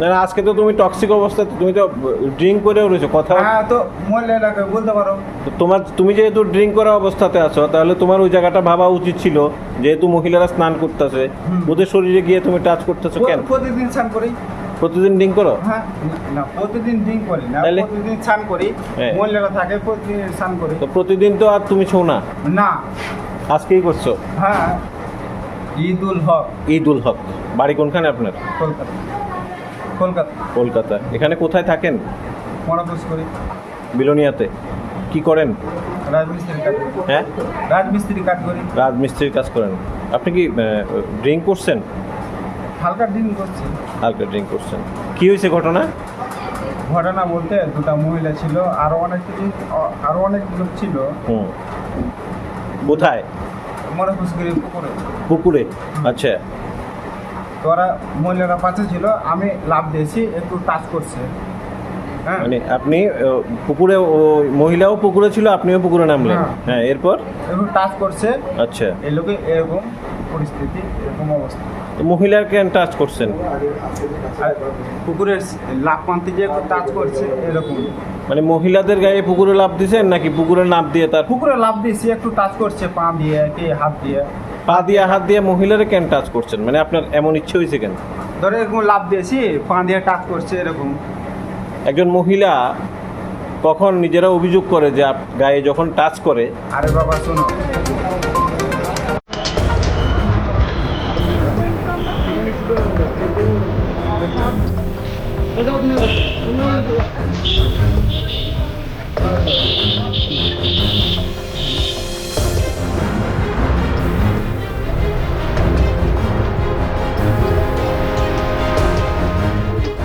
না না, আজকে তো তুমি টক্সিক অবস্থা তুমি তো ড্রিঙ্ক করেও রয়েছো কথা হ্যাঁ তো মহিলাটাকে বলতে পারো। তো তোমার তুমি যেহেতু ড্রিঙ্ক করা অবস্থাতে আছো তাহলে তোমার ওই জায়গাটা ভাবা উচিত ছিল যেহেতু মহিলারা স্নান করতেছে। ওদের শরীরে গিয়ে তুমি টাচ করতেছো কেন? প্রতিদিন স্নান করি। প্রতিদিন ড্রিঙ্ক করো? হ্যাঁ না প্রতিদিন ড্রিঙ্ক করি না প্রতিদিন স্নান করি। হ্যাঁ। মহিলারা থাকে প্রতিদিন স্নান করি। তো প্রতিদিন তো আর তুমি ছৌ না? না। আজকেই করছ? হ্যাঁ ঈদ উল হক। ঈদ উল হক। বাড়ি কোনখানে আপনার? কলকাতা। কলকাতা। কলকাতা। এখানে কোথায় থাকেন? মনাপুষ করি বিলোনিয়াতে। কি করেন? রাজমিস্ত্রি কাজ করি। হ্যাঁ? রাজমিস্ত্রি কাজ করি। রাজমিস্ত্রির কাজ করেন। আপনি কি ড্রিঙ্ক করছেন? হালকা ড্রিঙ্ক করছি। হালকা ড্রিঙ্ক করছেন। কি হয়েছে ঘটনা? ঘটনা বলতে দুটা মহিলা ছিল আরও অনেক কিছু আ- আরও অনেক লোক ছিল। হুম। কোথায়? মনাপুষ করি পুকুরে। পুকুরে। আচ্ছা। তো ওরা মহিলারা পাশে ছিল আমি লাভ দিয়েছি একটু টাচ করছে। হ্যাঁ? মানে আপনি পুকুরে মহিলাও পুকুরে ছিল আপনিও পুকুরে নামলেন? হ্যাঁ। হ্যাঁ এরপর? একটু টাচ করছে। আচ্ছা। এই লোকে এরকম পরিস্থিতি এরকম অবস্থা। মহিলার কেন টাচ করছেন? পুকুরের লাভ পান্তি যে টাচ করছে এরকম। মানে মহিলাদের গায়ে পুকুরে লাভ দিয়েছেন নাকি পুকুরে নাপ দিয়ে তার পুকুরে লাভ দিয়েছি একটু টাচ করছে পা দিয়ে কি হাত দিয়ে। পা দিয়ে হাত দিয়ে মহিলারে কেন টাচ করছেন? মানে আপনার এমন ইচ্ছে হয়েছে কেন? ধরে এরকম লাভ দিয়েছি পা দিয়ে টাচ করছে এরকম। একজন মহিলা কখন নিজেরা অভিযোগ করে যে আপ- গায়ে যখন টাচ করে আরে বাবা শোনো।